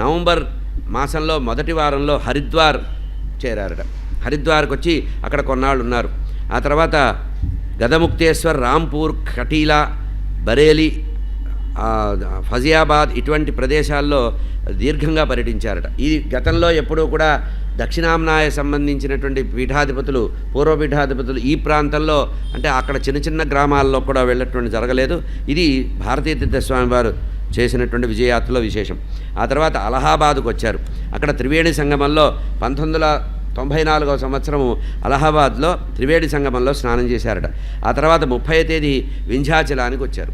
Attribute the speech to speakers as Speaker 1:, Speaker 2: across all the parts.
Speaker 1: November మాసంలో మొదటి వారంలో హరిద్వార్ చేరారట. హరిద్వార్కి వచ్చి అక్కడ కొన్నాళ్ళు ఉన్నారు ఆ తర్వాత గదముక్తేశ్వర్ రాంపూర్ కటీలా బరేలి ఫజియాబాద్ ఇటువంటి ప్రదేశాల్లో దీర్ఘంగా పర్యటించారట. ఈ గతంలో ఎప్పుడూ కూడా దక్షిణామ్నాయ సంబంధించినటువంటి పీఠాధిపతులు పూర్వ పీఠాధిపతులు ఈ ప్రాంతంలో అంటే అక్కడ చిన్న చిన్న గ్రామాల్లో కూడా వెళ్ళటువంటి జరగలేదు. ఇది భారతీయ తీర్థస్వామి వారు చేసినటువంటి విజయయాత్రలో విశేషం. ఆ తర్వాత అలహాబాద్కు వచ్చారు. అక్కడ త్రివేణి సంగమంలో పంతొమ్మిది వందల తొంభై నాలుగవ సంవత్సరము అలహాబాద్లో త్రివేణి సంగమంలో స్నానం చేశారట. ఆ తర్వాత ముప్పై తేదీ వింధ్యాచలానికి వచ్చారు.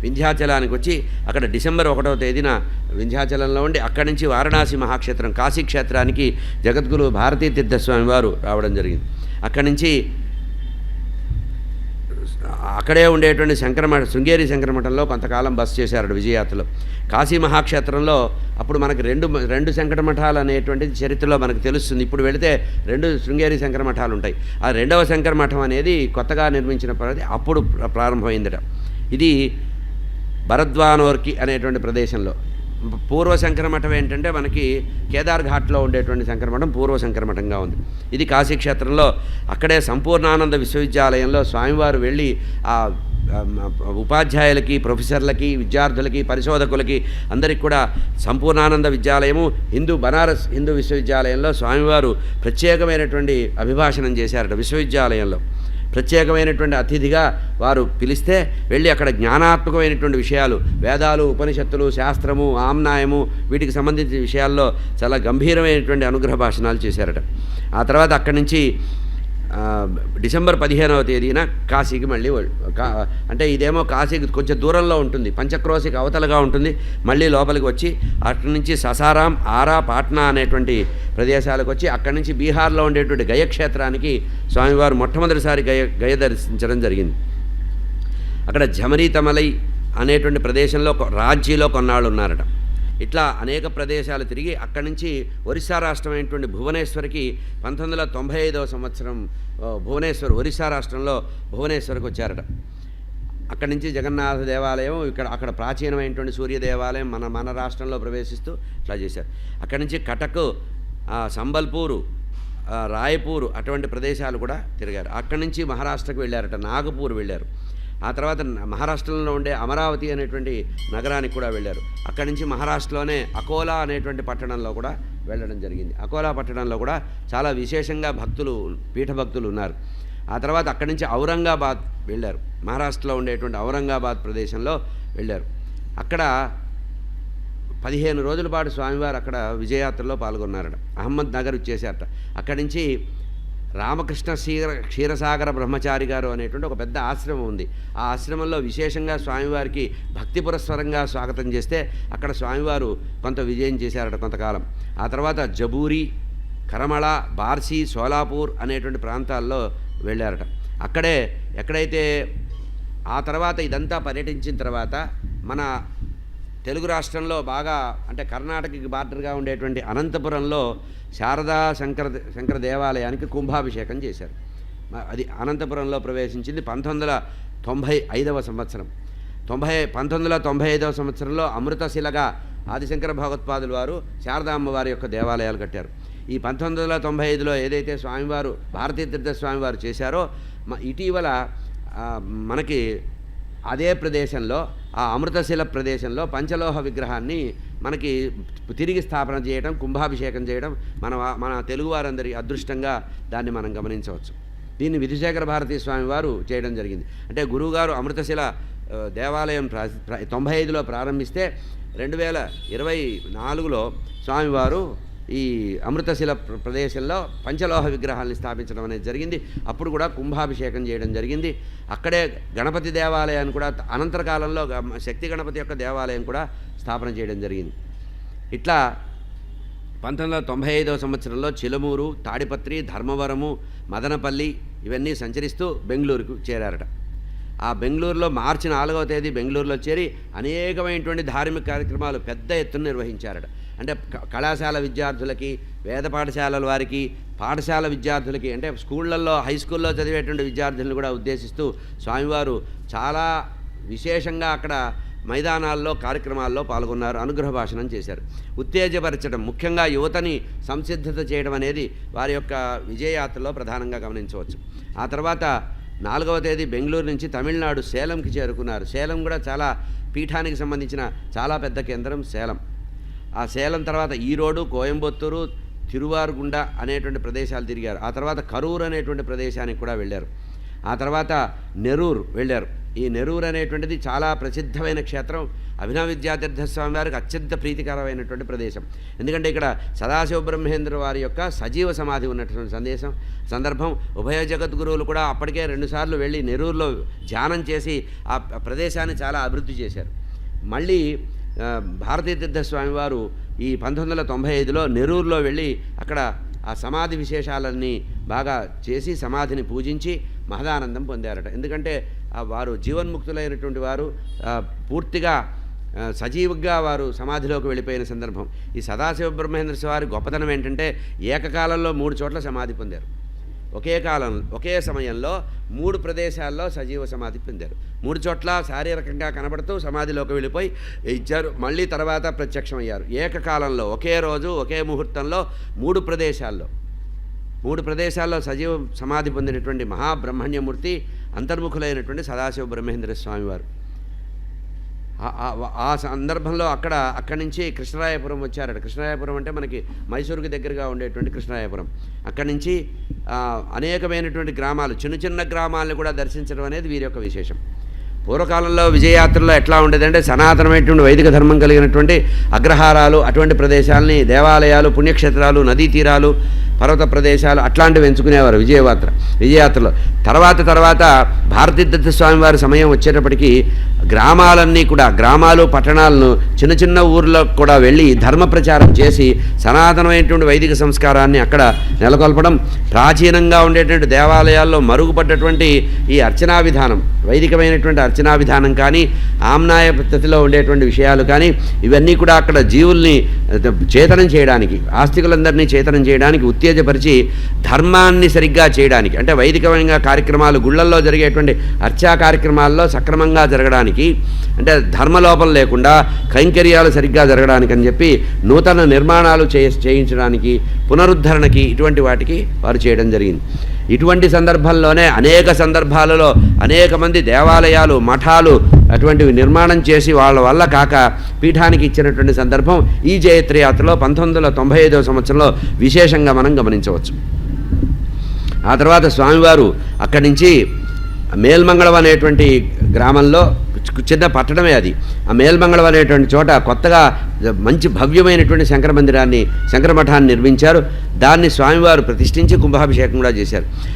Speaker 1: వింధ్యాచలానికి వచ్చి అక్కడ డిసెంబర్ ఒకటవ తేదీన వింధ్యాచలంలో ఉండి అక్కడి నుంచి వారణాసి మహాక్షేత్రం కాశీ క్షేత్రానికి జగద్గురు భారతీ తీర్థస్వామి వారు రావడం జరిగింది. అక్కడి నుంచి అక్కడే ఉండేటువంటి శంకరమఠ శృంగేరి శంకరమఠంలో కొంతకాలం బస చేశారు విజయాత్రలో కాశీ మహాక్షేత్రంలో అప్పుడు మనకు రెండు రెండు శంకరమఠాలు అనేటువంటిది చరిత్రలో మనకు తెలుస్తుంది. ఇప్పుడు వెళితే రెండు శృంగేరి శంకరమఠాలు ఉంటాయి. ఆ రెండవ శంకరమఠం అనేది కొత్తగా నిర్మించిన ప్రది అప్పుడు ప్రారంభమైందట. ఇది భరద్వానోర్కి అనేటువంటి ప్రదేశంలో. పూర్వ శంకరమఠం ఏంటంటే మనకి కేదార్ ఘాట్లో ఉండేటువంటి శంకరమఠం పూర్వ శంకరమఠంగా ఉంది. ఇది కాశీక్షేత్రంలో అక్కడే సంపూర్ణానంద విశ్వవిద్యాలయంలో స్వామివారు వెళ్ళి ఆ ఆ, ఉపాధ్యాయులకి ప్రొఫెసర్లకి విద్యార్థులకి పరిశోధకులకి అందరికి కూడా సంపూర్ణానంద విద్యాలయము హిందూ బనారస్ హిందూ విశ్వవిద్యాలయంలో స్వామివారు ప్రత్యేకమైనటువంటి అభిభాషణం చేశారట విశ్వవిద్యాలయంలో. ప్రత్యేకమైనటువంటి అతిథిగా వారు పిలిస్తే వెళ్ళి అక్కడ జ్ఞానాత్మకమైనటువంటి విషయాలు వేదాలు ఉపనిషత్తులు శాస్త్రము ఆమ్నాయము వీటికి సంబంధించిన విషయాల్లో చాలా గంభీరమైనటువంటి అనుగ్రహ భాషణాలు చేశారట. ఆ తర్వాత అక్కడి నుంచి డిసెంబర్ పదిహేనవ తేదీన కాశీకి మళ్ళీ అంటే ఇదేమో కాశీకి కొంచెం దూరంలో ఉంటుంది పంచక్రోశికి అవతలగా ఉంటుంది. మళ్ళీ లోపలికి వచ్చి అక్కడి నుంచి ససారాం ఆరా పాట్నా అనేటువంటి ప్రదేశాలకు వచ్చి అక్కడి నుంచి బీహార్లో ఉండేటువంటి గయక్షేత్రానికి స్వామివారు మొట్టమొదటిసారి గయ గయ దర్శించడం జరిగింది. అక్కడ జమరీతమలై అనేటువంటి ప్రదేశంలో కొ- రాంచీలో కొన్నాళ్ళు ఉన్నారట ఇట్లా అనేక ప్రదేశాలు తిరిగి అక్కడి నుంచి ఒరిస్సా రాష్ట్రమైనటువంటి భువనేశ్వర్కి పంతొమ్మిది వందల తొంభై ఐదవ సంవత్సరం భువనేశ్వర్ ఒరిస్సా రాష్ట్రంలో భువనేశ్వర్కి వచ్చారట. అక్కడి నుంచి జగన్నాథ దేవాలయం ఇక్కడ అక్కడ ప్రాచీనమైనటువంటి సూర్య దేవాలయం మన మన రాష్ట్రంలో ప్రవేశిస్తూ ఇట్లా చేశారు. అక్కడి నుంచి కటక్ సంబల్పూరు రాయపూరు అటువంటి ప్రదేశాలు కూడా తిరిగారు. అక్కడి నుంచి మహారాష్ట్రకు వెళ్ళారట నాగపూర్ వెళ్ళారు. ఆ తర్వాత మహారాష్ట్రంలో మహారాష్ట్రలో ఉండే అమరావతి అనేటువంటి నగరానికి కూడా వెళ్ళారు. అక్కడి నుంచి మహారాష్ట్రలోనే అకోలా అనేటువంటి పట్టణంలో కూడా వెళ్ళడం జరిగింది. అకోలా పట్టణంలో కూడా చాలా విశేషంగా భక్తులు పీఠ భక్తులు ఉన్నారు. ఆ తర్వాత అక్కడి నుంచి ఔరంగాబాద్ వెళ్ళారు. మహారాష్ట్రలో ఉండేటువంటి ఔరంగాబాద్ ప్రదేశంలో వెళ్ళారు. అక్కడ పదిహేను రోజుల పాటు స్వామివారు అక్కడ విజయయాత్రలో పాల్గొన్నారట. అహ్మద్ నగర్ ఇచ్చేసారట అక్కడి నుంచి రామకృష్ణ క్షీర క్షీరసాగర బ్రహ్మచారి గారు అనేటువంటి ఒక పెద్ద ఆశ్రమం ఉంది. ఆ ఆశ్రమంలో విశేషంగా స్వామివారికి భక్తి పురస్వరంగా స్వాగతం చేస్తే అక్కడ స్వామివారు కొంత విజయం చేశారట కొంతకాలం. ఆ తర్వాత జబూరి కరమళ బార్సీ సోలాపూర్ అనేటువంటి ప్రాంతాల్లో వెళ్ళారట. అక్కడే ఎక్కడైతే ఆ తర్వాత ఇదంతా పర్యటించిన తర్వాత మన తెలుగు రాష్ట్రంలో బాగా అంటే కర్ణాటకకి బార్డర్గా ఉండేటువంటి అనంతపురంలో శారదా శంకర శంకర దేవాలయానికి కుంభాభిషేకం చేశారు. అది అనంతపురంలో ప్రవేశించింది పంతొమ్మిది వందల తొంభై ఐదవ సంవత్సరం. తొంభై పంతొమ్మిది వందల తొంభై ఐదవ సంవత్సరంలో అమృతశిలగా ఆదిశంకర భగవత్పాదులు వారు శారదా అమ్మవారి యొక్క దేవాలయాలు కట్టారు. ఈ పంతొమ్మిది వందల తొంభై ఐదులో ఏదైతే స్వామివారు భారతీయ తీర్థ స్వామివారు చేశారో ఇటీవల మనకి అదే ప్రదేశంలో ఆ అమృతశిల ప్రదేశంలో పంచలోహ విగ్రహాన్ని మనకి తిరిగి స్థాపన చేయడం కుంభాభిషేకం చేయడం మన మన తెలుగువారందరి అదృష్టంగా దాన్ని మనం గమనించవచ్చు. దీన్ని విధుశేఖర భారతీ స్వామి వారు చేయడం జరిగింది. అంటే గురువుగారు అమృతశిల దేవాలయం ప్రా- తొంభై ఐదులో ప్రారంభిస్తే రెండు వేల ఇరవై నాలుగులో స్వామివారు ఈ అమృతశిల ప్రదేశంలో పంచలోహ విగ్రహాల్ని స్థాపించడం అనేది జరిగింది. అప్పుడు కూడా కుంభాభిషేకం చేయడం జరిగింది. అక్కడే గణపతి దేవాలయాన్ని కూడా అనంతర కాలంలో శక్తి గణపతి యొక్క దేవాలయం కూడా స్థాపన చేయడం జరిగింది. ఇట్లా పంతొమ్మిది వందల తొంభై ఐదవ సంవత్సరంలో చిలుమూరు తాడిపత్రి ధర్మవరము మదనపల్లి ఇవన్నీ సంచరిస్తూ బెంగళూరుకు చేరారట. ఆ బెంగళూరులో మార్చి నాలుగవ తేదీ బెంగళూరులో చేరి అనేకమైనటువంటి ధార్మిక కార్యక్రమాలు పెద్ద ఎత్తున నిర్వహించారట. అంటే క- కళాశాల విద్యార్థులకి వేద పాఠశాలల వారికి పాఠశాల విద్యార్థులకి అంటే స్కూళ్ళల్లో హై స్కూల్లో చదివేటువంటి విద్యార్థులను కూడా ఉద్దేశిస్తూ స్వామివారు చాలా విశేషంగా అక్కడ మైదానాల్లో కార్యక్రమాల్లో పాల్గొన్నారు అనుగ్రహ భాషణం చేశారు. ఉత్తేజపరచడం ముఖ్యంగా యువతని సంసిద్ధత చేయడం అనేది వారి యొక్క విజయయాత్రలో ప్రధానంగా గమనించవచ్చు. ఆ తర్వాత నాలుగవ తేదీ బెంగళూరు నుంచి తమిళనాడు సేలంకి చేరుకున్నారు. సేలం కూడా చాలా పీఠానికి సంబంధించిన చాలా పెద్ద కేంద్రం సేలం. ఆ సేలం తర్వాత ఈరోడు కోయంబత్తూరు తిరువారుగుండ అనేటువంటి ప్రదేశాలు తిరిగారు. ఆ తర్వాత కరూర్ అనేటువంటి ప్రదేశానికి కూడా వెళ్ళారు. ఆ తర్వాత నెరూరు వెళ్ళారు. ఈ నెరూర్ అనేటువంటిది చాలా ప్రసిద్ధమైన క్షేత్రం. అభినవ విద్యాతీర్థ స్వామి వారికి అత్యంత ప్రీతికరమైనటువంటి ప్రదేశం. ఎందుకంటే ఇక్కడ సదాశివ బ్రహ్మేంద్ర వారి యొక్క సజీవ సమాధి ఉన్నటువంటి సందేశం. సందర్భం ఉభయ జగద్గురువులు కూడా అప్పటికే రెండుసార్లు వెళ్ళి నెరూరులో ధ్యానం చేసి ఆ ప్రదేశాన్ని చాలా అభివృద్ధి చేశారు. మళ్ళీ భారతీతీర్థ భారతీయ తీర్థ స్వామివారు ఈ పంతొమ్మిది వందల తొంభై ఐదులో నెరూరులో వెళ్ళి అక్కడ ఆ సమాధి విశేషాలన్నీ బాగా చేసి సమాధిని పూజించి మహదానందం పొందారట. ఎందుకంటే ఆ వారు జీవన్ముక్తులైనటువంటి వారు పూర్తిగా సజీవుగా సజీవంగా వారు సమాధిలోకి వెళ్ళిపోయిన సందర్భం. ఈ సదాశివ బ్రహ్మేంద్ర స్వామి గొప్పతనం ఏంటంటే ఏకకాలంలో మూడు చోట్ల సమాధి పొందారు. ఒకే కాలం ఒకే సమయంలో మూడు ప్రదేశాల్లో సజీవ సమాధి పొందారు. మూడు చోట్ల శారీరకంగా కనబడుతూ సమాధిలోకి వెళ్ళిపోయి ఇచ్చారు. మళ్ళీ తర్వాత ప్రత్యక్షమయ్యారు. ఏకకాలంలో ఒకే రోజు ఒకే ముహూర్తంలో మూడు ప్రదేశాల్లో. మూడు ప్రదేశాల్లో సజీవ సమాధి పొందినటువంటి మహాబ్రహ్మణ్యమూర్తి అంతర్ముఖులైనటువంటి సదాశివ బ్రహ్మేంద్ర స్వామివారు. ఆ- సందర్భంలో అక్కడ అక్కడి నుంచి కృష్ణరాయపురం వచ్చారట. కృష్ణరాయపురం అంటే మనకి మైసూరుకి దగ్గరగా ఉండేటువంటి కృష్ణరాయపురం. అక్కడి నుంచి అనేకమైనటువంటి గ్రామాలు చిన్న చిన్న గ్రామాలను కూడా దర్శించడం అనేది వీరి యొక్క విశేషం. పూర్వకాలంలో విజయయాత్రలో ఎట్లా ఉండేదంటే సనాతనమైనటువంటి వైదిక ధర్మం కలిగినటువంటి అగ్రహారాలు అటువంటి ప్రదేశాలని దేవాలయాలు పుణ్యక్షేత్రాలు నదీ తీరాలు పర్వత ప్రదేశాలు అట్లాంటివి ఎంచుకునేవారు విజయయాత్ర విజయయాత్రలో. తర్వాత తర్వాత భారతీదత్త స్వామి వారి సమయం వచ్చేటప్పటికి గ్రామాలన్నీ కూడా గ్రామాలు పట్టణాలను చిన్న చిన్న ఊర్లకు కూడా వెళ్ళి ధర్మ ప్రచారం చేసి సనాతనమైనటువంటి వైదిక సంస్కారాన్ని అక్కడ నెలకొల్పడం ప్రాచీనంగా ఉండేటువంటి దేవాలయాల్లో మరుగుపడ్డటువంటి ఈ అర్చనా విధానం వైదికమైనటువంటి అర్చనా విధానం కానీ ఆమ్నాయ పద్ధతిలో ఉండేటువంటి విషయాలు కానీ ఇవన్నీ కూడా అక్కడ జీవుల్ని చేతనం చేయడానికి ఆస్తికులందరినీ చేతనం చేయడానికి ఉత్తేజపరిచి ధర్మాన్ని సరిగ్గా చేయడానికి అంటే వైదికమైన కార్యక్రమాలు గుళ్ళల్లో జరిగేటువంటి అర్చా కార్యక్రమాల్లో సక్రమంగా జరగడానికి అంటే ధర్మలోపం లేకుండా కైంకర్యాలు సరిగ్గా జరగడానికి అని చెప్పి నూతన నిర్మాణాలు చే చేయించడానికి పునరుద్ధరణకి ఇటువంటి వాటికి వారు చేయడం జరిగింది. ఇటువంటి సందర్భంలోనే అనేక సందర్భాలలో అనేక మంది దేవాలయాలు మఠాలు అటువంటివి నిర్మాణం చేసి వాళ్ళ వల్ల కాక పీఠానికి ఇచ్చినటువంటి సందర్భం ఈ జయత్రయాత్రలో పంతొమ్మిది వందల తొంభై ఐదవ సంవత్సరంలో విశేషంగా మనం గమనించవచ్చు. ఆ తర్వాత స్వామివారు అక్కడి నుంచి మేల్మంగళం అనేటువంటి గ్రామంలో చిన్న పట్టణమే అది. ఆ మేల్మంగళం అనేటువంటి చోట కొత్తగా మంచి భవ్యమైనటువంటి శంకర మందిరాన్ని శంకర మఠాన్ని నిర్మించారు. దాన్ని స్వామివారు ప్రతిష్ఠించి కుంభాభిషేకం కూడా చేశారు.